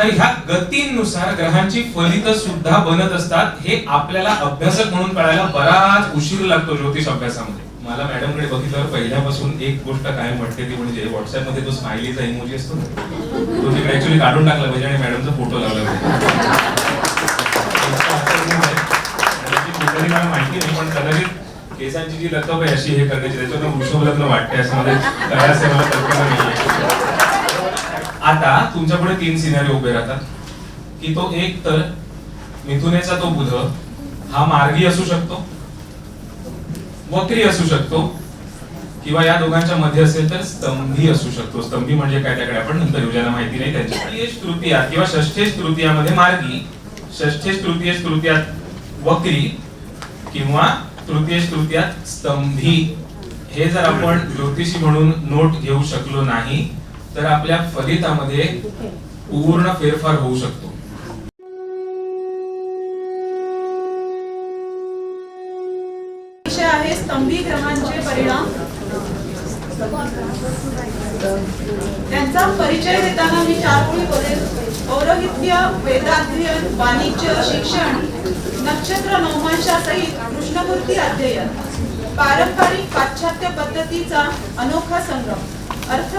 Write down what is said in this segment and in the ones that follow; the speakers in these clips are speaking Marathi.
तर ह्या गतींनुसार ग्रहांची फलित सुद्धा बनत असतात हे आपल्याला अभ्यासक म्हणून कळायला बराच उशीर लागतो ज्योतिष अभ्यासामध्ये. मला मॅडमकडे बघितल्यावर पहिल्यापासून एक गोष्ट काय म्हणते ती म्हणजे व्हॉट्सअपमध्ये तो स्माइलीचा इमोजी असतो ना, तो तिकडे ऍक्च्युली काढून टाकला पाहिजे आणि मॅडमचा फोटो लावला पाहिजे. मला माहिती नाही पण कदाचित केसांची जी लकब आहे अशी हे करण्याची त्याच्यावर वृषभ लग्न वाटते असं मला कळायचं मला कल्पना नाही आता तुमच्यापुढे तीन सिनेरी उभे राहतात. की तो एक तर मिथुनेचा तो बुध हा मार्गी असू शकतो वक्री असू शकतो किंवा या दोघांच्या मध्ये असेल तर स्तंभी असू शकतो. स्तंभी म्हणजे काय त्याकडे आपण नंतर येऊ माहिती नाही. त्यांच्या तृतीया किंवा षष्ठेश तृतीयामध्ये मार्गी षष्ठेश तृतीयेश तृतीयात वक्री किंवा तृतीयेश तृतीयात स्तंभी. हे जर आपण ज्योतिषी म्हणून नोट घेऊ शकलो नाही तर आपल्या फलितामध्ये पूर्ण फेरफार होऊ शकतो. विषय आहे स्तंभी ग्रहांचे परिणाम. त्यांचा परिचय देताना मी चार ओळी बोलेल पौरोहित्य वेदाध्ययन वाणिज्य शिक्षण नक्षत्र नवमांशासहित कृष्णमूर्ती अध्ययन. पारंपरिक पाश्चात्य पद्धतीचा अनोखा संगम. अर्थ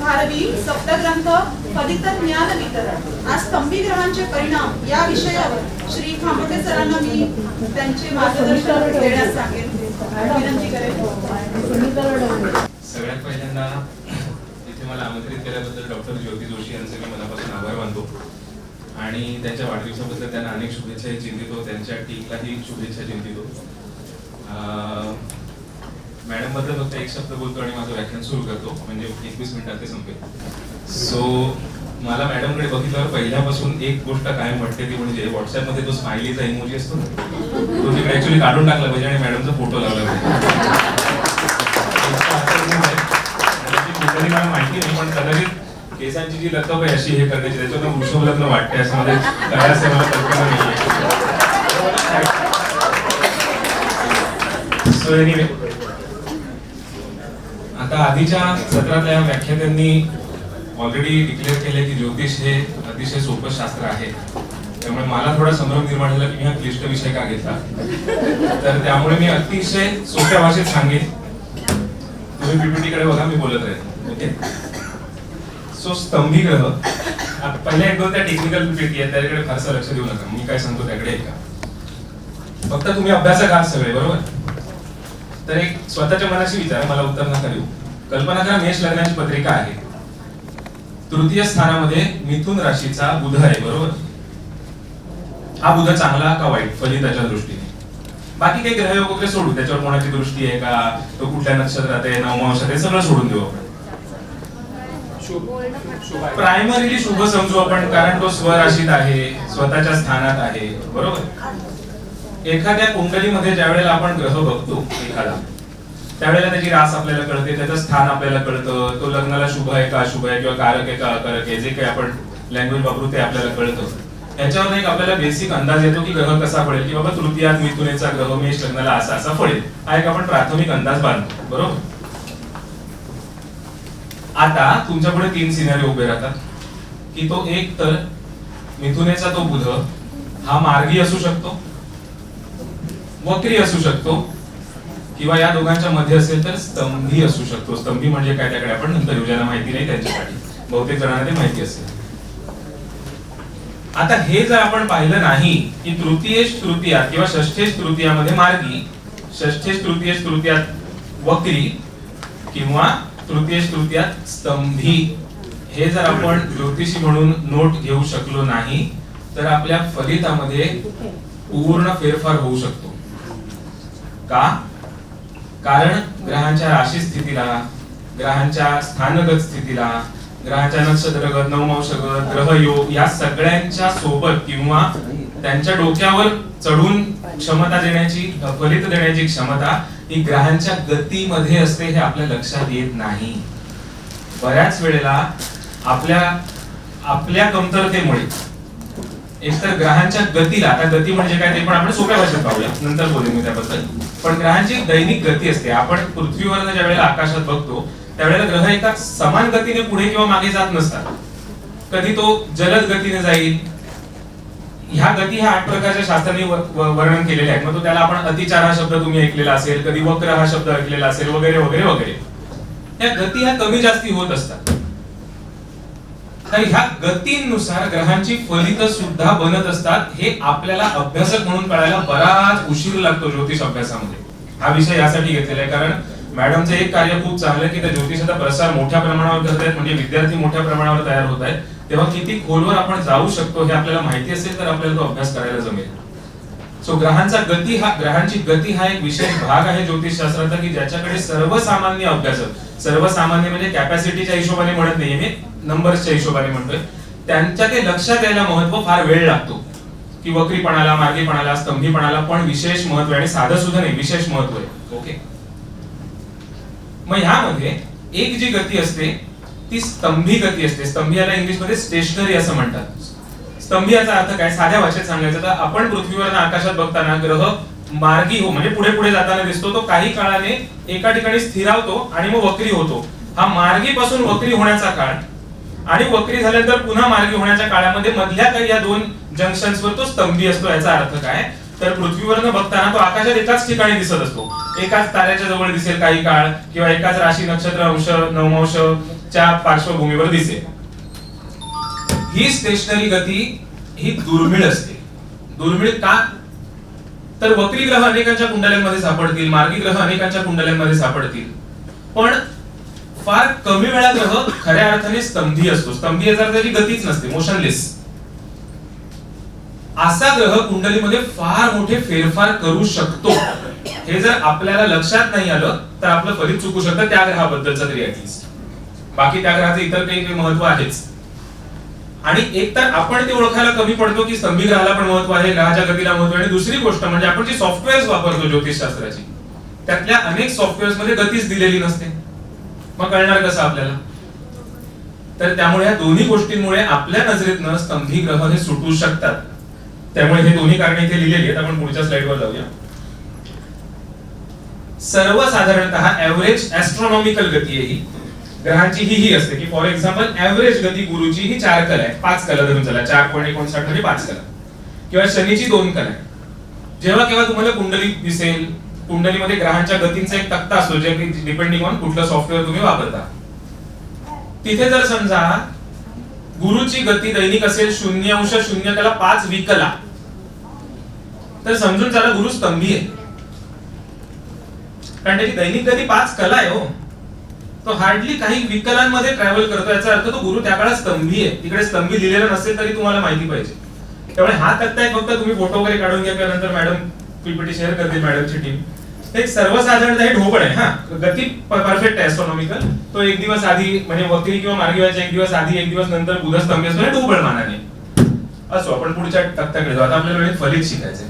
भारवी सप्तग्रंथ फलित ज्ञान वितरण. आज स्तंभी ग्रहांचे परिणाम या विषयावर श्री खामोटे सरांना मी त्यांचे मार्गदर्शन देण्यास सांगेन. विनंती करेन. सगळ्यात पहिल्यांदा इथे मला आमंत्रित केल्याबद्दल डॉक्टर ज्योती जोशी यांचे मी मनापासून आभार मानतो. आणि त्यांच्या वाढदिवसाबद्दल त्यांना अनेक शुभेच्छाही चिंतितो. त्यांच्या टीमलाही शुभेच्छा चिंतितो. अं, मॅडमबद्दल फक्त एक शब्द बोलतो आणि माझं व्याख्यान सुरू करतो. म्हणजे एकवीस मिनिटात ते संपेल. सो मला मॅडमकडे बघितल्यावर पहिल्यापासून एक गोष्ट कायम वाटते ती म्हणजे व्हॉट्सअपमध्ये तो स्माइलीचा इमोजी असतो तो तिकडे ऍक्च्युली काढून टाकला पाहिजे आणि मॅडमचा फोटो लावला पाहिजे. मला माहिती नाही पण कदाचित केसांची जी लकब आहे अशी हे करण्याची त्याच्यावर वृषभ लग्न वाटते असं मध्ये मला कल्पना नाही सो एनिवे आता आधीच्या सत्रातल्या व्याख्यात्यांनी ऑलरेडी डिक्लेअर केले की ज्योतिष हे अतिशय सोपं शास्त्र आहे. त्यामुळे मला थोडा संभ्रम निर्माण झाला की मी हा क्लिष्ट विषय का घेतला? तर त्यामुळे मी अतिशय सोप्या भाषेत सांगेन. तुम्ही पीपीटीकडे बघा मी बोलत राहील ओके? सो स्तंभी ग्रह पहिल्या एक दोन त्या टेक्निकल पीपीटी आहेत त्याकडे फारसं लक्ष देऊ नका. मी काय सांगतो त्याकडे ऐका. फक्त तुम्ही अभ्यासक आहात सगळे बरोबर? तर एक स्वतःच्या मनाशी विचार मला उत्तर नका देऊ. कल्पना करा मेष लग्नाची पत्रिका आहे. तृतीय स्थानामध्ये मिथुन राशीचा बुध आहे बरोबर? हा बुध चांगला का वाईट? फलिताच्या दृष्टीने. बाकी काही ग्रहयोग वगैरे सोडू. त्याच्यावर कोणाची दृष्टी आहे का? तो कुठल्या नक्षत्रात आहे नवमांशात आहे सगळं सोडून देऊ आपण. प्रायमरीली शुभ समजू आपण कारण तो स्वराशीत आहे स्वतःच्या स्थानात आहे बरोबर? एखाद्या कुंडलीमध्ये ज्या वेळेला आपण ग्रह बघतो एखादा त्यावेळेला त्याची रास आपल्याला कळते त्याचं स्थान आपल्याला कळतं तो लग्नाला शुभ आहे का अशुभ आहे किंवा कारक आहे का अकारक आहे जे काही आपण लँग्वेज वापरू ते आपल्याला कळतं. याच्यावर एक आपल्याला बेसिक अंदाज येतो की ग्रह कसा पडेल की बाबा तृतीयात मिथुनेचा ग्रह मेष लग्नाला असा असा पडेल. हा एक आपण प्राथमिक अंदाज बांधतो बरोबर? आता तुमच्यापुढे तीन सिनेरी उभे राहतात की तो एक तर मिथुनेचा तो बुध हा मार्गी असू शकतो वक्री असू शकतो किंवा या दोघांच्या मध्ये असेल तर स्तंभी असू शकतो. स्तंभी म्हणजे काय त्याकडे आपण नंतर येऊ माहिती नाही त्यांच्यासाठी. बहुतेक जणांना ते माहिती असेल. आता हे जर आपण पाहिलं नाही की तृतीयेश तृतीया किंवा षष्ठेश तृतीयामध्ये मार्गी षष्ठेश तृतीयेश तृतीयात वक्री किंवा तृतीयेश तृतीयात स्तंभी हे जर आपण ज्योतिषी म्हणून नोट घेऊ शकलो नाही तर आपल्या फलितामध्ये पूर्ण फेरफार होऊ शकतो. का? कारण ग्रहांच्या राशी स्थितीला ग्रहांच्या स्थानगत स्थितीला ग्रहांच्या नक्षत्रगत नवमांशगत ग्रहयोग या सगळ्यांच्या सोबत किंवा त्यांच्या डोक्यावर चढून क्षमता देण्याची फलित देण्याची क्षमता ही ग्रहांच्या गतीमध्ये असते हे आपल्या लक्षात येत नाही. बऱ्याच वेळेला आपल्या आपल्या कमतरतेमुळे एकतर ग्रहांच्या गतीला आता गती म्हणजे काय ते पण आपण सोप्या भाषेत पाहूया. नंतर बोलेन मी त्याबद्दल. पण ग्रहांची दैनिक गती असते. आपण पृथ्वीवर ज्या वेळेला आकाशात बघतो त्यावेळेला ग्रह एका समान गतीने पुढे किंवा मागे जात नसतात. कधी तो जलद गतीने जाईल ह्या गती ह्या आठ प्रकारच्या शास्त्रांनी वर्णन केलेले आहेत. मग तो त्याला आपण अतिचार हा शब्द तुम्ही ऐकलेला असेल कधी वक्र हा शब्द ऐकलेला असेल वगैरे वगैरे वगैरे. या गती ह्या कमी जास्ती होत असतात. तर ह्या गतींनुसार ग्रहांची फलित सुद्धा बनत असतात हे आपल्याला अभ्यासक म्हणून कळायला बराच उशीर लागतो ज्योतिष अभ्यासामध्ये. हा विषय यासाठी घेतलेला आहे कारण मॅडमचं एक कार्य खूप चांगलं की त्या ज्योतिषाचा प्रसार मोठ्या प्रमाणावर करत आहेत म्हणजे विद्यार्थी मोठ्या प्रमाणावर तयार होत आहेत. तेव्हा किती खोलवर आपण जाऊ शकतो हे आपल्याला माहिती असेल तर आपल्याला तो अभ्यास करायला जमेल. सो ग्रहांचा गती हा ग्रहांची गती हा एक विशेष भाग आहे ज्योतिष शास्त्राचा की ज्याच्याकडे सर्वसामान्य अभ्यासक सर्वसामान्य म्हणजे कॅपॅसिटीच्या हिशोबाने म्हणत नाहीये मी नंबरच्या हिशोबाने म्हणतोय. त्यांच्या ते लक्षात यायला महत्त्व फार वेळ लागतो. की वक्रीपणाला मार्गीपणाला स्तंभीपणाला पण विशेष महत्त्व आहे आणि साधं सुद्धा नाही विशेष महत्त्व आहे. ओके? मग ह्यामध्ये एक जी गती असते ती स्तंभी गती असते. स्तंभी याला इंग्लिशमध्ये स्टेशनरी असं म्हणतात. स्तंभी याचा अर्थ काय? साध्या भाषेत सांगायचं तर आपण पृथ्वीवर आकाशात बघताना ग्रह मार्गी हो म्हणजे पुढे पुढे जाताना दिसतो तो काही काळाने एका ठिकाणी स्थिरावतो आणि मग वक्री होतो. हा मार्गी पासून वक्री होण्याचा काळ. आणि वक्री झाल्यानंतर पुन्हा मार्गी होण्याच्या काळामध्ये मधल्या काही या दोन जंक्शन्सवर तो स्तंभी असतो याचा अर्थ काय? तर पृथ्वीवरनं बघताना तो आकाशात एकाच ठिकाणी दिसत असतो. एकाच ताऱ्याच्या जवळ दिसेल काही काळ किंवा एकाच राशी नक्षत्र अंश नवमांशच्या पार्श्वभूमीवर दिसेल. ही स्टेशनरी गती ही दुर्मिळ असते. दुर्मिळ का? तर वक्री ग्रह अनेकांच्या कुंडल्यांमध्ये सापडतील मार्गी ग्रह अनेकांच्या कुंडल्यांमध्ये सापडतील. पण फार कमी वेळा ग्रह खऱ्या अर्थाने स्तंभी असतो. स्तंभी याचा त्याची गतीच नसते मोशनलेस असा ग्रह कुंडलीमध्ये फार मोठे फेरफार करू शकतो. हे जर आपल्याला लक्षात नाही आलं तर आपलं फलित चुकू शकतं त्या ग्रहाबद्दलचं तरी ऍटलिस्ट बाकी त्या ग्रहाचं इतर काही काही महत्त्व आहेच. आणि एक तर आपण ते ओळखायला कमी पडतो की स्तंभी पण महत्त्व आहे ग्रहाच्या गतीला महत्त्व आहे. आणि दुसरी गोष्ट म्हणजे आपण जी सॉफ्टवेअर्स वापरतो ज्योतिषशास्त्राची त्यातल्या अनेक सॉफ्टवेअर्समध्ये गतीच दिलेली नसते. मग कळणार कसं आपल्याला? तर त्यामुळे या दोन्ही गोष्टींमुळे आपल्या नजरेतनं स्तंभी ग्रह हे सुटू शकतात. त्यामुळे हे दोन्ही कारणे इथे लिहिलेली आहेत. आपण पुढच्या स्लाइडवर जाऊया. सर्वसाधारणतः एव्हरेज ऍस्ट्रॉनॉमिकल गती आहे ही. ग्रहांची ही ही असते की फॉर एक्झाम्पल ऍव्हरेज गती गुरुची ही चार कला आहे पाच कला धरून चला. चार पॉईंट एकोणसाठ म्हणजे पाच कला किंवा शनीची दोन कला आहे जेव्हा केव्हा तुम्हाला कुंडली दिसेल कुंडलीमध्ये ग्रहांच्या गतींचा एक तक्ता असतो जे डिपेंडिंग ऑन कुठलं सॉफ्टवेअर तुम्ही वापरता. तिथे जर समजा गुरुची गती दैनिक असेल शून्य अंश शून्य त्याला पाच विकला तर समजून चला गुरु स्तंभी आहे. कारण त्याची दैनिक गती पाच कला आहे हो. तो हार्डली काही विकलांमध्ये ट्रॅव्हल करतो याचा अर्थ तो गुरु त्या काळात स्तंभी आहे. तिकडे स्तंभी लिहिलेला नसेल तरी तुम्हाला माहिती पाहिजे. त्यामुळे हा तक्ता आहे फक्त तुम्ही फोटो वगैरे काढून घ्या किंवा नंतर मॅडम पीपीटी शेअर करते मॅडमची टीम एक सर्वसाधारण हे ढोबळ आहे हा. गती परफेक्ट आहे ॲस्ट्रॉनॉमिकल तो एक दिवस आधी म्हणजे वक्री किंवा मार्गी व्हायच्या एक दिवस आधी एक दिवस नंतर बुधस्तंभी असतो ढोबळ मानाने. असो आपण पुढच्या तक्त्याकडे जाऊ. आता आपल्याला फलित शिकायचंय.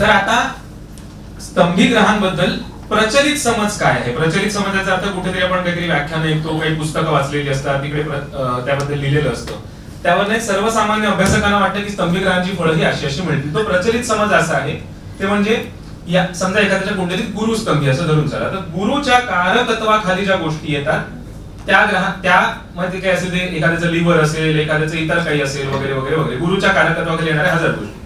तर आता स्तंभी ग्रहांबद्दल प्रचलित समज काय आहे? प्रचलित समजाचा अर्थ कुठेतरी आपण काहीतरी व्याख्यान ऐकतो काही पुस्तकं वाचलेली असतात तिकडे त्याबद्दल लिहिलेलं असतं. त्यावर नाही सर्वसामान्य अभ्यासकांना वाटतं की स्तंभी ग्रहांची फळं ही अशी अशी मिळतील. तो प्रचलित समज असा आहे ते म्हणजे या समजा एखाद्याच्या कुंडलीत गुरु स्तंभी असं धरून चला. तर गुरुच्या कारकत्वाखाली ज्या गोष्टी येतात त्या ग्रह त्या मध्ये काय असेल ते? एखाद्याचं लिव्हर असेल एखाद्याचं इतर काही असेल वगैरे वगैरे वगैरे. गुरुच्या कारकत्वाखाली येणाऱ्या हजार गोष्टी.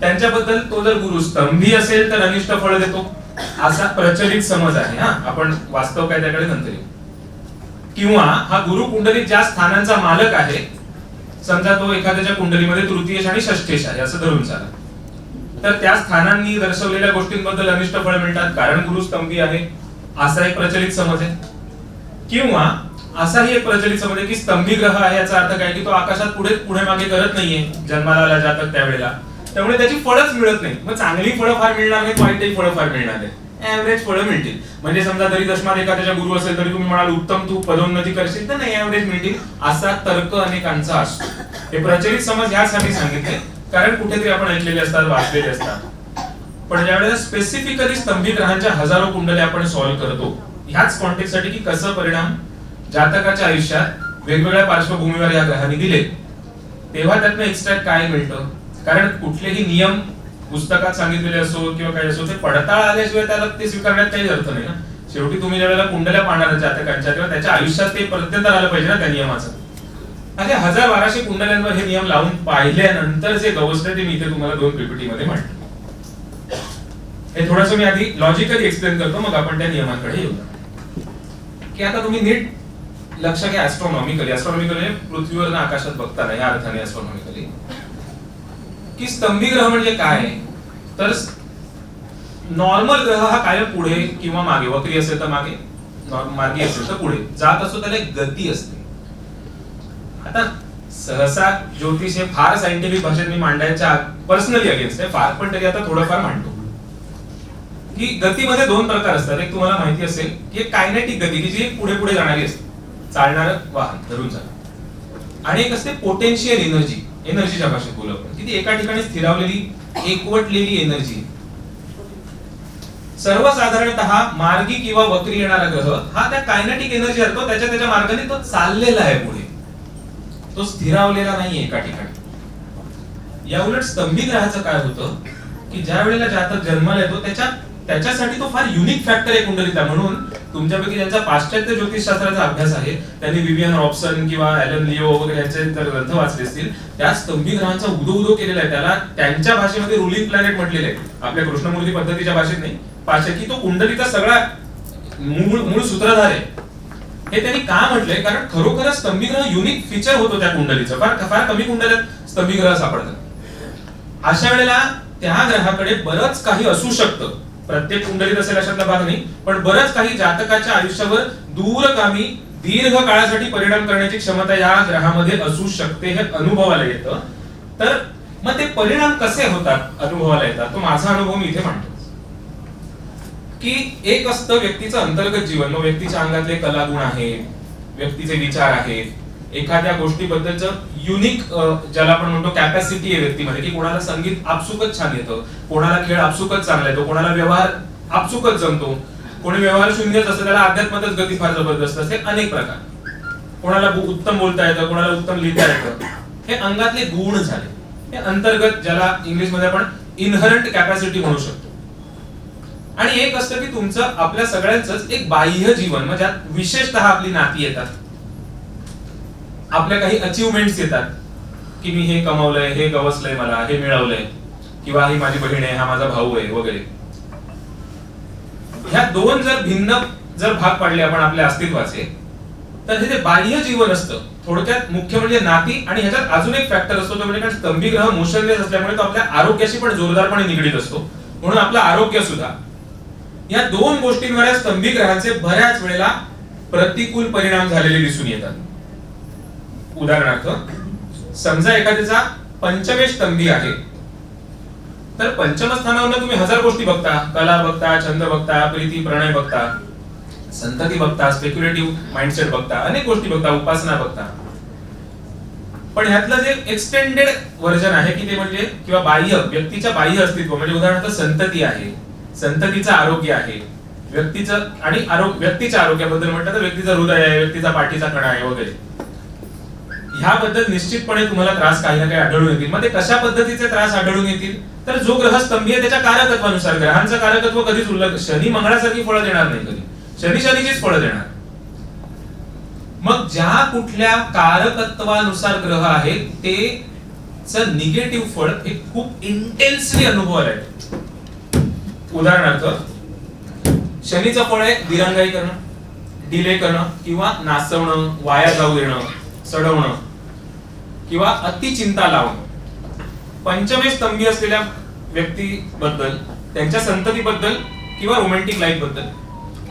त्यांच्याबद्दल तो जर गुरु स्तंभी असेल तर अनिष्ट फळ देतो. असा प्रचलित समज आहे हा. आपण वास्तव काय त्याकडे नंतर किंवा हा गुरु कुंडलीत ज्या स्थानांचा मालक आहे समजा तो एखाद्याच्या कुंडलीमध्ये तृतीयश आणि षष्ठेश आहे असं धरून चाला. तर त्या स्थानांनी दर्शवलेल्या गोष्टींबद्दल अनिष्ट फळ मिळतात कारण गुरु स्तंभी आहे असा एक प्रचलित समज आहे. किंवा असाही एक प्रचलित समज आहे की स्तंभी ग्रह आहे याचा अर्थ काय की तो आकाशात पुढे पुढे मागे करत नाहीये जन्माला आला जातात त्यावेळेला. त्यामुळे त्याची फळच मिळत नाही. मग चांगली फळं फार मिळणार नाही वाईटही फळं फार मिळणार नाही. ऍव्हरेज फळं मिळतील. म्हणजे समजा जरी दशमात एखाद्याच्या गुरु असेल तरी तुम्ही म्हणाल उत्तम तू पदोन्नती करशील तर नाही ऍव्हरेज मिळतील. असा तर्क अनेकांचा असतो. हे प्रचलित समज यासाठी सांगितले कारण कुठेतरी आपण ऐकलेले असतात वाचलेले असतात. पण ज्यावेळेला स्पेसिफिकली स्तंभी ग्रहांच्या हजारो कुंडले आपण सॉल्व्ह करतो ह्याच कॉन्टेक्टसाठी की कसं परिणाम? जातकाच्या आयुष्यात वेगवेगळ्या पार्श्वभूमीवर या ग्रहांनी दिले. तेव्हा त्यातनं एक्स्ट्रॅक्ट काय मिळतं? कारण कुठलेही नियम पुस्तकात सांगितलेले असो किंवा काही असो ते पडताळ आल्याशिवाय त्याला ते स्वीकारण्यात काही अर्थ नाही ना. शेवटी तुम्ही ज्यावेळेला कुंडल्या पाहणार जातकांच्या तेव्हा त्याच्या आयुष्यात ते प्रत्यंत आलं पाहिजे ना त्या नियमाचं. असे हजार बाराशे कुंडल्यांवर हे नियम लावून पाहिल्यानंतर जे गवसलं ते मी इथे तुम्हाला दोन पीपीटीमध्ये मांडतो. हे थोडस मी आधी लॉजिकली एक्सप्लेन करतो मग आपण त्या नियमांकडे येऊ. की आता तुम्ही नीट लक्ष घ्या ऍस्ट्रॉनॉमिकली ऍस्ट्रॉनॉमिकली पृथ्वीवर आकाशात बघताना या अर्थाने ऍस्ट्रॉनॉमिकली की स्तंभी ग्रह म्हणजे काय? तर नॉर्मल ग्रह हा कायम पुढे किंवा मागे? वक्री असेल तर मागे मागे मार्गी असेल तर पुढे. जात असतो त्याला एक गती असते. आता सहसा ज्योतिष हे फार सायंटिफिक भाषेत मी मांडायच्या पर्सनली अगेन्स्ट आहे. फार पण तरी आता थोडंफार मांडतो. की गतीमध्ये दोन प्रकार असतात. एक तुम्हाला माहिती असेल की एक कायनेटिक गती की जी पुढे पुढे जाणारी असते. चालणार वाहन धरून जाणार आणि एक असते पोटेन्शियल एनर्जी एनर्जीच्या भाषेत बोलू आपण. की ती एका ठिकाणी स्थिरावलेली एकवटलेली एनर्जी सर्वसाधारणतः मार्गी किंवा वक्री येणारा ग्रह हा त्या कायनेटिक एनर्जी असतो त्याच्या त्याच्या मार्गाने तो चाललेला आहे पुढे. तो स्थिरावलेला नाही एका ठिकाणी. या उलट स्तंभी ग्रहाचं काय होतं की ज्या वेळेला जातक जन्माला येतो त्याच्या त्याच्यासाठी तो फार युनिक फॅक्टर आहे कुंडलीचा म्हणून तुमच्यापैकी ज्यांचा पाश्चात्य ज्योतिषशास्त्राचा अभ्यास आहे त्यांनी विवियन रॉबसन किंवा ॲलन लिओ वगैरे यांचे तर ग्रंथ वाचले असतील त्या स्तंभी ग्रहांचा उदो उदो केलेला आहे. त्याला त्यांच्या भाषेमध्ये रुलिंग प्लॅनेट म्हटलेले आहे. आपल्या कृष्णमूर्ती पद्धतीच्या भाषेत नाही. पाश्चात्य की तो कुंडलीचा सगळा मूळ मूळ सूत्रधार आहे. हे त्यांनी का म्हटलंय? कारण खरोखरच स्तंभी ग्रह युनिक फीचर होतो त्या कुंडलीचं. फार फार कमी कुंडल्यात स्तंभी ग्रह सापडतात. अशा वेळेला त्या ग्रहाकडे बरंच काही असू शकतं. प्रत्येक कुंडलीत असेल अशातला भाग नाही पण बरंच काही जातकाच्या आयुष्यावर दूरगामी दीर्घ काळासाठी परिणाम करण्याची क्षमता या ग्रहामध्ये असू शकते हे अनुभवाला येतं. तर मग ते परिणाम कसे होतात अनुभवाला येतात? तो माझा अनुभव मी इथे मांडतो. की एक असतं व्यक्तीचं अंतर्गत जीवन. मग व्यक्तीच्या अंगातले कलागुण आहेत व्यक्तीचे विचार आहेत एखाद्या गोष्टीबद्दलचं युनिक ज्याला आपण म्हणतो कॅपॅसिटी आहे व्यक्तीमध्ये की कोणाला संगीत आपसुकच छान येतं कोणाला खेळ आपसुकच चांगला येतो कोणाला व्यवहार आपसुकच जमतो. कोणी व्यवहार शून्यच असतं त्याला अध्यात्मातच गती फार जबरदस्त असते अनेक प्रकार. कोणाला उत्तम बोलता येतं कोणाला उत्तम लिहिता येतं. हे अंगातले गुण झाले. हे अंतर्गत ज्याला इंग्लिशमध्ये आपण इनहरंट कॅपॅसिटी म्हणू शकतो. आणि एक असतं की तुमचं आपल्या सगळ्यांच एक बाह्य जीवन म्हणजे विशेषतः आपली नाती येतात. आपल्या काही अचिव्हमेंट्स येतात. की मी हे कमावलंय हे गवसलंय मला हे मिळवलंय. किंवा ही माझी बहीण आहे हा माझा भाऊ आहे वगैरे. ह्या दोन जर भिन्न जर भाग पाडले आपण आपल्या अस्तित्वाचे तर हे जे बाह्य जीवन असतं थोडक्यात मुख्य म्हणजे नाती आणि ह्याच्यात अजून एक फॅक्टर असतो तो म्हणजे स्तंभी ग्रह मोशनलेस असल्यामुळे तो आपल्या आरोग्याशी पण जोरदारपणे निगडीत असतो. म्हणून आपलं आरोग्य सुद्धा. या दोन गोष्टींवर स्तंभी ग्रहाचे बऱ्याच वेळेला प्रतिकूल परिणाम झालेले दिसून येतात. उदाहरणार्थ समजा एखाद्याचा पंचमेश तंबी आहे. तर पंचम स्थानावर तुम्ही हजार गोष्टी बघता. कला बघता छंद बघता प्रीती प्रणय बघता संतती बघता स्पेक्युलेटिव्ह माइंडसेट बघता अनेक गोष्टी बघता उपासना बघता. पण ह्यातलं जे एक्सटेंडेड व्हर्जन आहे की ते म्हणजे किंवा बाह्य व्यक्तीच्या बाह्य अस्तित्व म्हणजे उदाहरणार्थ संतती आहे. संततीचं आरोग्य आहे. व्यक्तीचं आणि आरोग्य व्यक्तीच्या आरोग्याबद्दल म्हटलं तर व्यक्तीचं हृदय आहे व्यक्तीचा पाठीचा कणा आहे वगैरे. ह्याबद्दल निश्चितपणे तुम्हाला त्रास काही ना काही आढळून येतील. मग ते कशा पद्धतीचे त्रास आढळून येतील? तर जो ग्रह स्तंभी आहे त्याच्या कारकत्वानुसार ग्रहांचं कारकत्व कधीच उल्लंघ शनी मंगळासारखी फळं देणार नाही कधी. शनी शनीचीच फळं देणार. मग ज्या कुठल्या कारकत्वानुसार ग्रह आहेत ते निगेटिव्ह फळ हे खूप इंटेन्सली अनुभवायला आहे उदाहरणार्थ शनीचं फळ आहे दिरंगाई करणं डिले करणं किंवा नाचवणं वाया जाऊ देणं सडवणं किंवा अति चिंता लावणं. पंचमे स्तंभी असलेल्या व्यक्तीबद्दल त्यांच्या संततीबद्दल किंवा रोमॅन्टिक लाईफबद्दल.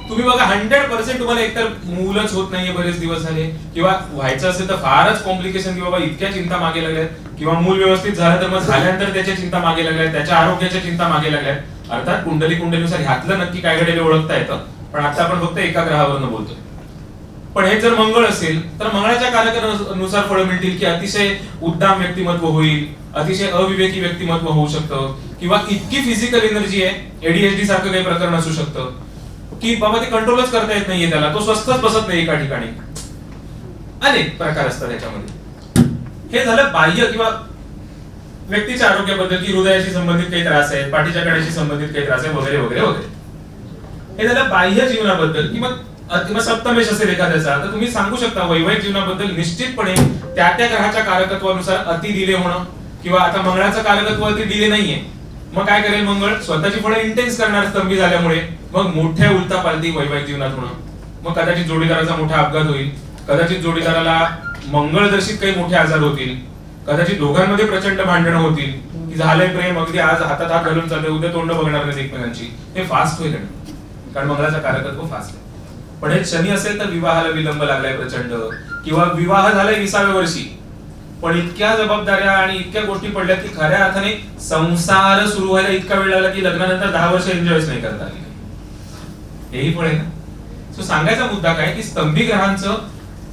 तुम्ही बघा हंड्रेड पर्सेंट तुम्हाला एकतर मूलच होत नाहीये बरेच दिवस झाले. किंवा व्हायचं असेल तर फारच कॉम्प्लिकेशन की बाबा इतक्या चिंता मागे लागल्यात किंवा मूल व्यवस्थित झालं तर मग झाल्यानंतर त्याच्या चिंता मागे लागल्यात त्याच्या आरोग्याच्या चिंता मागे लागल्यात अर्थात कुंडली कुंडलीनुसार ह्यातलं नक्की काय घडेल ओळखता येतं. पण आता आपण फक्त एका ग्रहावरनं बोलतोय. पण हे जर मंगळ असेल तर मंगळाच्या कार्यक्रमानुसार फळं मिळतील की अतिशय उद्दाम व्यक्तिमत्व होईल अतिशय अविवेकी व्यक्तिमत्व होऊ शकतं किंवा इतकी फिजिकल एनर्जी आहे एडीएचडी सारखं काही प्रकरण असू शकतं की बाबा ते कंट्रोलच करता येत नाहीये त्याला तो स्वस्तच बसत नाही एका ठिकाणी. अनेक प्रकार असतात त्याच्यामध्ये हे झालं बाह्य किंवा व्यक्तीच्या आरोग्याबद्दल की हृदयाशी संबंधित काही त्रास आहेत पाठीच्या कड्याशी संबंधित काही त्रास आहे वगैरे वगैरे वगैरे. हे झालं बाह्य जीवनाबद्दल की मग किंवा सप्तमेश असेल एखाद्याचा तर तुम्ही सांगू शकता वैवाहिक जीवनाबद्दल निश्चितपणे त्या त्या ग्रहाच्या कारकत्वानुसार अति दिले होणं किंवा आता मंगळाचं कारकत्व अति दिले नाहीये. मग काय करेल मंगळ? स्वतःची फळं इंटेन्स करणार स्तंभी झाल्यामुळे मग मोठ्या उलता पालती वैवाहिक जीवनात होणं. मग कदाचित जोडीदाराचा मोठा अपघात होईल कदाचित जोडीदाराला मंगळदर्शित काही मोठे आजार होतील कदाचित दोघांमध्ये प्रचंड भांडणं होतील की झालंय प्रेम अगदी आज हातात हात घालून चालले उद्या तोंड बघणार नाही एकमेकांची. हे फास्ट होईल. कारण मंगळाचा कारकत्व फास्ट आहे. पण हे शनी असेल तर विवाहाला विलंब लागलाय प्रचंड. किंवा विवाह झालाय विसाव्या वर्षी. पण इतक्या जबाबदाऱ्या आणि इतक्या गोष्टी पडल्या की खऱ्या अर्थाने संसार सुरू व्हायला इतका वेळ लागला की लग्नानंतर दहा वर्ष एन्जॉयच नाही करता आले. हेही पण आहे ना. सो सांगायचा मुद्दा काय की स्तंभी ग्रहांचं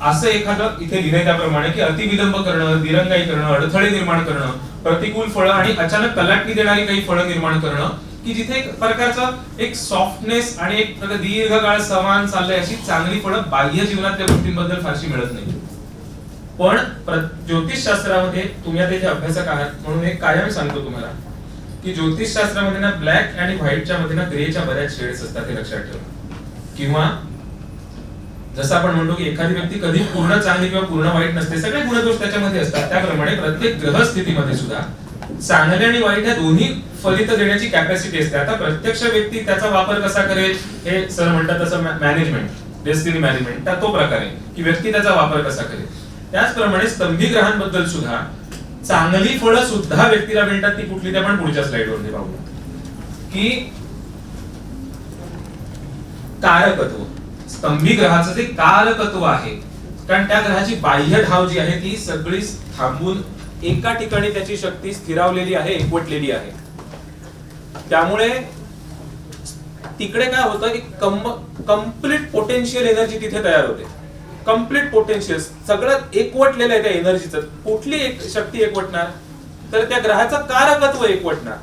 असं एखादं इथे लिहिलंय त्याप्रमाणे की अतिविलंब करणं दिरंगाई करणं अडथळे निर्माण करणं प्रतिकूल फळं आणि अचानक कलाटणी देणारी काही फळं निर्माण करणं की जिथे एक प्रकारचा एक सॉफ्टनेस आणि एक प्रकार दीर्घकाळ समान चाललंय अशी चांगली फळं बाह्य जीवनातल्या गोष्टींबद्दल फारशी मिळत नाही. पण ज्योतिष ज्योतिषशास्त्रामध्ये तुम्ही आता इथे अभ्यासक आहात म्हणून एक कायम सांगतो तुम्हाला की ज्योतिषशास्त्रामध्ये ना ब्लॅक आणि व्हाईटच्या मध्ये ना ग्रेच्या बऱ्याच शेड्स असतात हे लक्षात ठेवा. किंवा जसं आपण म्हणतो की एखादी व्यक्ती कधी पूर्ण चांगली किंवा पूर्ण वाईट नसते सगळे गुणदोष त्याच्यामध्ये असतात. त्याप्रमाणे प्रत्येक ग्रह स्थितीमध्ये सुद्धा चांगले आणि वाईट या दोन्ही फलित देण्याची कॅपॅसिटी असते. आता प्रत्यक्ष व्यक्ती त्याचा वापर कसा करेल हे सर म्हणतात तसं मॅनेजमेंट डेस्टिनी मॅनेजमेंट त्या तो प्रकार आहे की व्यक्ती त्याचा वापर कसा करेल. त्याचप्रमाणे स्तंभी ग्रहांबद्दल सुद्धा चांगली फळं सुद्धा व्यक्तीला मिळतात ती कुठली ते आपण पुढच्या स्लाइड वरती पाहू की कारकत्व स्तंभी ग्रहाचं जे कारकत्व आहे. कारण त्या ग्रहाची बाह्य धाव जी आहे ती सगळी थांबून एका ठिकाणी त्याची शक्ती स्थिरावलेली आहे एकवटलेली आहे. त्यामुळे तिकडे काय होतं की कंप्लीट पोटेन्शियल एनर्जी तिथे तयार होते. कंप्लीट पोटेन्शियल सगळं एकवटलेलं आहे त्या एनर्जीचं कुठली एक शक्ती एकवटणार? तर त्या ग्रहाचं कारकत्व एकवटणार.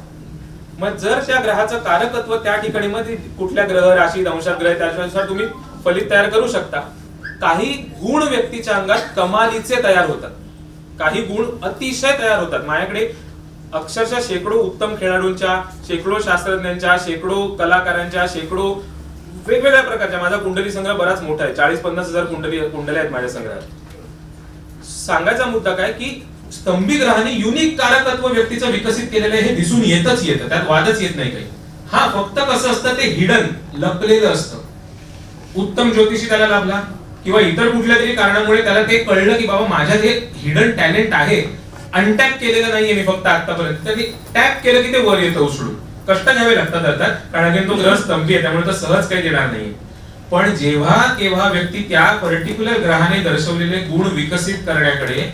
मग जर त्या ग्रहाचं कारकत्व त्या ठिकाणी मध्ये कुठल्या ग्रह राशी दंशात ग्रह त्याच्यानुसार तुम्ही फलित तयार करू शकता. काही गुण व्यक्तीच्या अंगात कमालीचे तयार होतात. काही गुण अतिशय तयार होतात. माझ्याकडे अक्षरशः शेकडो उत्तम खेळाडूंच्या शेकडो शास्त्रज्ञांच्या शेकडो कलाकारांच्या शेकडो वेगवेगळ्या प्रकारच्या. माझा कुंडली संग्रह बराच मोठा आहे. चाळीस पन्नास हजार कुंडली कुंडल्या आहेत माझ्या संग्रहात. सांगायचा मुद्दा काय की स्तंभी ग्रहाने युनिक कारकत्व व्यक्तीचं विकसित केलेलं हे दिसून येतच येतं. त्यात वादच येत नाही काही. हा फक्त कसं असतं ते हिडन लपलेलं असतं. उत्तम ज्योतिषी त्याला लाभला. किंवा इतर कुठल्या तरी कारणामुळे त्याला ते कळलं की बाबा माझ्यात हे हिडन टॅलेंट आहे. अनटॅप केलेलं नाहीये मी फक्त आतापर्यंत तर टॅप केलं की ते वर येतं उचलून. कष्ट घ्यावे लागतात अर्थात कारण की तो ग्रह स्तंभी आहे त्यामुळे तो सहज काही देणार नाही पण जेव्हा केव्हा व्यक्ती त्या पर्टिक्युलर ग्रहाने दर्शवलेले गुण विकसित करण्याकडे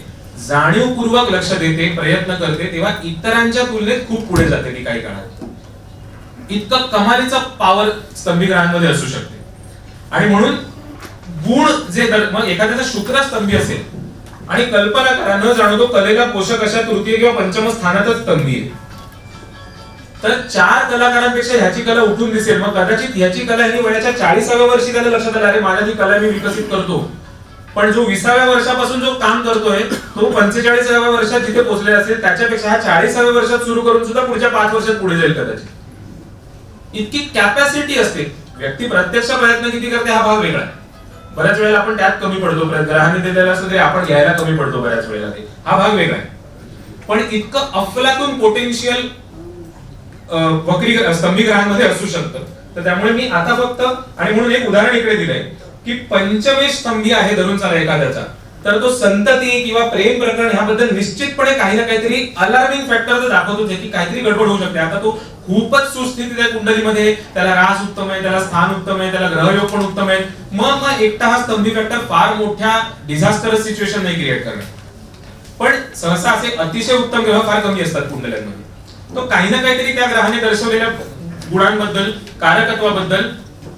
जाणीवपूर्वक लक्ष देते प्रयत्न करते तेव्हा इतरांच्या तुलनेत खूप पुढे जाते ती काही काळात. इतकं कमालीचा पॉवर स्तंभी ग्रहांमध्ये असू शकते. आणि म्हणून गुण जे मग एखाद्याचा शुक्र स्तंभी असेल आणि कल्पना करा न जाणवतो कलेला पोषक अशा तृतीय किंवा पंचम स्थानातच स्तंभी आहे. तर चार कलाकारांपेक्षा ह्याची कला उठून दिसेल. मग कदाचित ह्याची कला ही वयाच्या चाळीसाव्या वर्षी त्याला लक्षात आलं अरे माझ्या जी कला मी विकसित करतो. पण जो विसाव्या वर्षापासून जो काम करतोय तो पंचेचाळीसाव्या वर्षात जिथे पोहोचलेला असेल त्याच्यापेक्षा हा चाळीसाव्या वर्षात सुरू करून सुद्धा पुढच्या पाच वर्षात पुढे जाईल कदाचित. इतकी कॅपॅसिटी असते. व्यक्ती प्रत्यक्ष प्रयत्न किती करते हा भाग वेगळा आहे. बऱ्याच वेळेला आपण त्यात कमी पडतो ग्रहाने दिलेला असतो तरी आपण घ्यायला कमी पडतो बऱ्याच वेळेला ते. हा भाग वेगळा आहे. पण इतकं अफलातून पोटेन्शियल वक्री स्तंभी ग्रहांमध्ये असू शकतं. तर त्यामुळे मी आता फक्त आणि म्हणून एक उदाहरण इकडे दिलंय की पंचमेश स्तंभी आहे धरून चाला एखाद्याचा. तर तो संतती किंवा प्रेम प्रकरण ह्याबद्दल निश्चितपणे काही ना काहीतरी अलार्मिंग फॅक्टर दाखवत होते की काहीतरी गडबड होऊ शकते. आता तो खूपच सुस्थितीत आहे कुंडलीमध्ये. त्याला रास उत्तम आहे त्याला स्थान उत्तम आहे त्याला ग्रहयोग पण उत्तम आहे मग मग एकटा हा स्तंभी फॅक्टर फार मोठ्या डिझास्टर सिच्युएशन नाही क्रिएट करणार. पण सहसा असे अतिशय उत्तम ग्रह फार कमी असतात कुंडल्यांमध्ये. तो काही ना काहीतरी त्या ग्रहाने दर्शवलेल्या गुणांबद्दल कारकत्वाबद्दल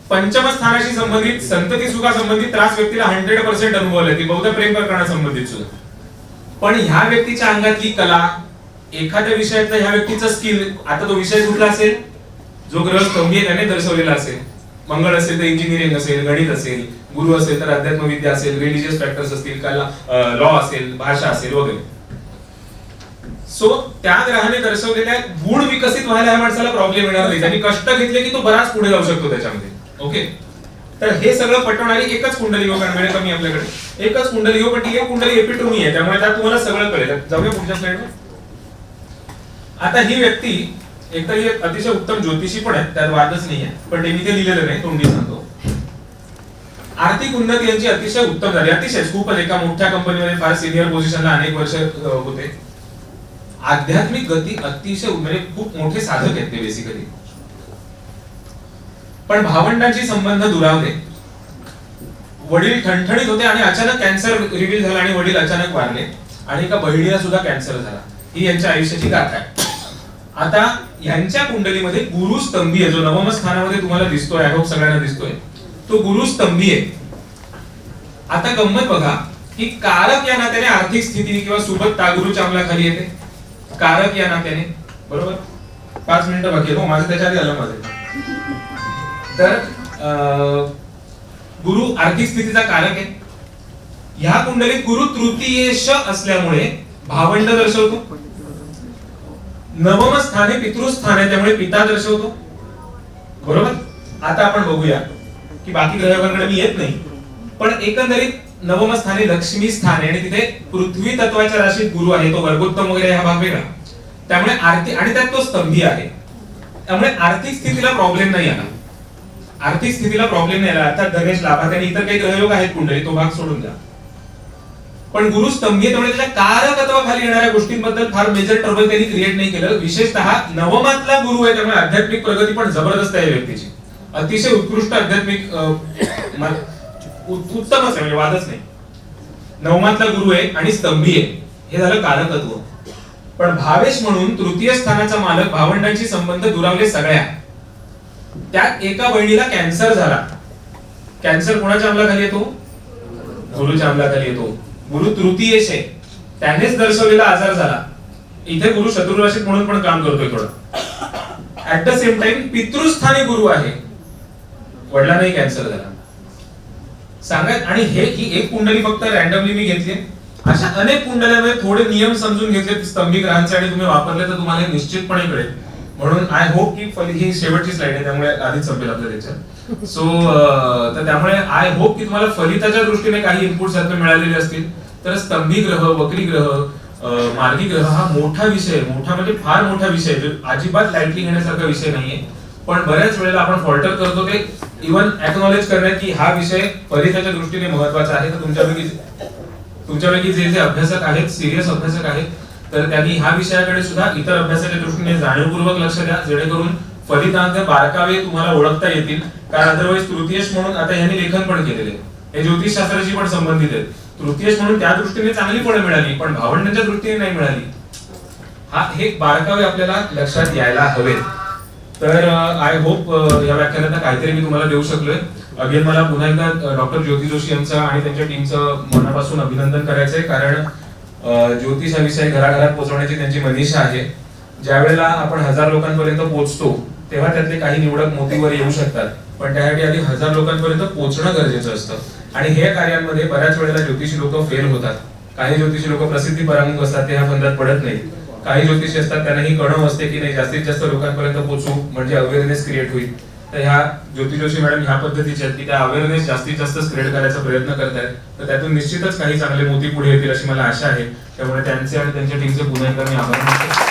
पंचम स्थानाशी संबंधित संतती सुखा संबंधित त्रास व्यक्तीला हंड्रेड पर्सेंट अनुभव आले ती बौद्ध प्रेम प्रकरणासंबंधित सुद्धा. पण ह्या व्यक्तीच्या अंगातली कला एखाद्या विषयातलं ह्या व्यक्तीचं स्किल आता तो विषय कुठला असेल? जो ग्रह स्तंभी आहे त्याने दर्शवलेला असेल. मंगळ असेल तर इंजिनिअरिंग असेल गणित असेल गुरु असेल तर अध्यात्म विद्या असेल रिलिजियस फॅक्टर्स असतील कला लॉ असेल भाषा असेल वगैरे. सो त्या ग्रहाने दर्शवलेल्या गुण विकसित व्हायला या माणसाला प्रॉब्लेम येणार नाही. त्यांनी कष्ट घेतले की तो बराच पुढे जाऊ शकतो त्याच्यामध्ये. ओके तर हे सगळं पटवणारी एकच कुंडली हो, योग आणि कमी आपल्याकडे. एकच कुंडली योग पण ती कुंडली एपिटोमी आहे. त्यामुळे त्यात तुम्हाला सगळं कळेल. जाऊया पुढच्या स्लाइडवर आता ही व्यक्ती एकतर ही एक अतिशय उत्तम ज्योतिषी पण आहे त्यात वादच नाही आहे पण त्यांनी ते लिहिलेलं नाही तोंडी सांगतो. आर्थिक उन्नती यांची अतिशय उत्तम झाली. अतिशय खूपच. एका मोठ्या कंपनीमध्ये फार सिनियर पोझिशनला अनेक वर्ष होते. आध्यात्मिक गती अतिशय म्हणजे खूप मोठे साधक आहेत ते बेसिकली पण भावंडांची संबंध दुरावले. वडील ठणठणीत होते आणि अचानक कॅन्सर रिव्हील झाला आणि वडील अचानक वारले. आणि एका बहिणीला सुद्धा कॅन्सर झाला. ही यांच्या आयुष्याची गाथा आहे. आता यांच्या कुंडलीमध्ये गुरु स्तंभी आहे. जो नवम स्थानामध्ये तुम्हाला दिसतोय आय होप सगळ्यांना दिसतोय. तो गुरु स्तंभी आहे. आता गंमत बघा की कारक या नात्याने आर्थिक स्थिती किंवा सुबत्ता गुरुच्या अंमलाखाली येते. कारक या नात्याने. बरोबर? पाच मिनिटं बाकी हो माझं त्याच्या आधी आलं माझं. तर अं, गुरु आर्थिक स्थितीचा कारक आहे. ह्या कुंडलीत गुरु तृतीयश असल्यामुळे भावंड दर्शवतो. नवम स्थाने पितृस्थान आहे त्यामुळे पिता दर्शवतो. बरोबर? आता आपण बघूया की बाकी ग्रहांकडे मी येत नाही. पण एकंदरीत नवम स्थानी लक्ष्मी स्थान आहे आणि तिथे पृथ्वी तत्वाच्या राशीत गुरु आहे तो वर्गोत्तम वगैरे हा भाग वेगळा. त्यामुळे आर्थिक आणि त्यात तो स्तंभी आहे. त्यामुळे आर्थिक स्थितीला प्रॉब्लेम नाही आला. आर्थिक स्थितीला प्रॉब्लेम नाही आला. अर्थात धनेश लाभात आणि इतर काही ग्रहयोग आहेत कुंडली तो भाग सोडून द्या. पण गुरु स्तंभी त्यामुळे त्याच्या कारकत्वाखाली येणाऱ्या गोष्टींबद्दल फार मेजर ट्रबल त्यांनी क्रिएट नाही केलं. विशेषतः नवमातला गुरु आहे त्यामुळे आध्यात्मिक प्रगती पण जबरदस्त आहे व्यक्तीची. अतिशय उत्कृष्ट आध्यात्मिक उत्तमच आहे म्हणजे वादच नाही. नवमातला गुरु आहे आणि स्तंभी आहे. हे झालं कारकत्व. पण भावेश म्हणून तृतीय स्थानाचा मालक भावंडांशी संबंध दुरावले सगळ्या. त्यात एका बहिणीला कॅन्सर झाला. कॅन्सर कोणाच्या अंमलाखाली येतो? गुरुच्या अंमलाखाली येतो. गुरु तृतीयेश आहे. त्यानेच दर्शवलेला आजार झाला. इथे गुरु शत्रुराशीत म्हणून पण काम करतोय थोडं. ऍट द सेम टाइम पितृस्थानी गुरु आहे. वडिलांनाही कॅन्सर झाला. सांगा आणि हे ही एक कुंडली फक्त रॅन्डमली मी घेतली अशा अनेक कुंडल्यामध्ये थोडे नियम समजून घेतले स्तंभी ग्रहांचे आणि तुम्ही वापरले तर तुम्हाला निश्चितपणे कळेल. म्हणून आय होप की फली ही शेवटची स्लाइड आहे त्यामुळे आधीच संपेल आपल्या त्याच्यात सो uh, तर त्यामुळे आय होप की तुम्हाला फलिताच्या दृष्टीने काही इनपुट सारखे मिळालेले असतील. तर स्तंभी ग्रह वक्री ग्रह मार्गी ग्रह हा मोठा विषय मोठा म्हणजे फार मोठा विषय अजिबात लाईटली घेण्यासारखा विषय नाहीये. पण बऱ्याच वेळेला आपण फॉल्टर करतो ते इव्हन एक्नॉलेज करण्यात की हा विषय फलिताच्या दृष्टीने महत्त्वाचा आहे. तर तुमच्यापैकी तुमच्यापैकी जे जे अभ्यासक आहेत सिरियस अभ्यासक आहेत तर त्यांनी ह्या विषयाकडे सुद्धा इतर अभ्यासाच्या दृष्टीने जाणीवपूर्वक लक्ष द्या. जेणेकरून फलितांत बारकावे तुम्हाला ओळखता येतील. कारण अदरवाईज तृतीयश म्हणून आता यांनी लेखन पण केलेले. हे ज्योतिष शास्त्राशी पण संबंधित आहेत. तृतीयश म्हणून त्या दृष्टीने चांगली फळं मिळाली पण भावंडांच्या दृष्टीने नाही मिळाली. हा हे बारकावे आपल्याला लक्षात यायला हवेत तर आय होप या व्याख्यानात काहीतरी मी तुम्हाला देऊ शकलोय. अगेन मला पुन्हा एकदा डॉक्टर ज्योती जोशी यांचं आणि त्यांच्या टीमचं मनापासून अभिनंदन करायचंय. कारण ज्योतिष हा विषय घराघरात पोहोचवण्याची त्यांची मनीषा आहे. ज्या वेळेला आपण हजार लोकांपर्यंत पोहोचतो तेव्हा त्यातले काही निवडक मोतीवर येऊ शकतात. पण त्यासाठी आधी हजार लोकांपर्यंत पोहोचणं गरजेचं असतं. आणि हे कार्यांमध्ये बऱ्याच वेळेला ज्योतिषी लोक फेल होतात. काही ज्योतिषी लोक प्रसिद्धी परांमुख असतात ते ह्या फंदात पडत नाही काही ज्योतिषी असतात त्यांना ही कणव असते की नाही जास्तीत जास्त लोकांपर्यंत पोहोचू म्हणजे अवेअरनेस क्रिएट होईल. तर ह्या ज्योती जोशी मॅडम ह्या पद्धतीच्या आहेत की त्या अवेअरनेस जास्तीत जास्त स्प्रेड करायचा प्रयत्न करतायत. तर त्यातून निश्चितच काही चांगले मोती पुढे येतील अशी मला आशा आहे. त्यामुळे त्यांचे आणि त्यांच्या टीमचे पुन्हा एकदा मी आभार मानतो.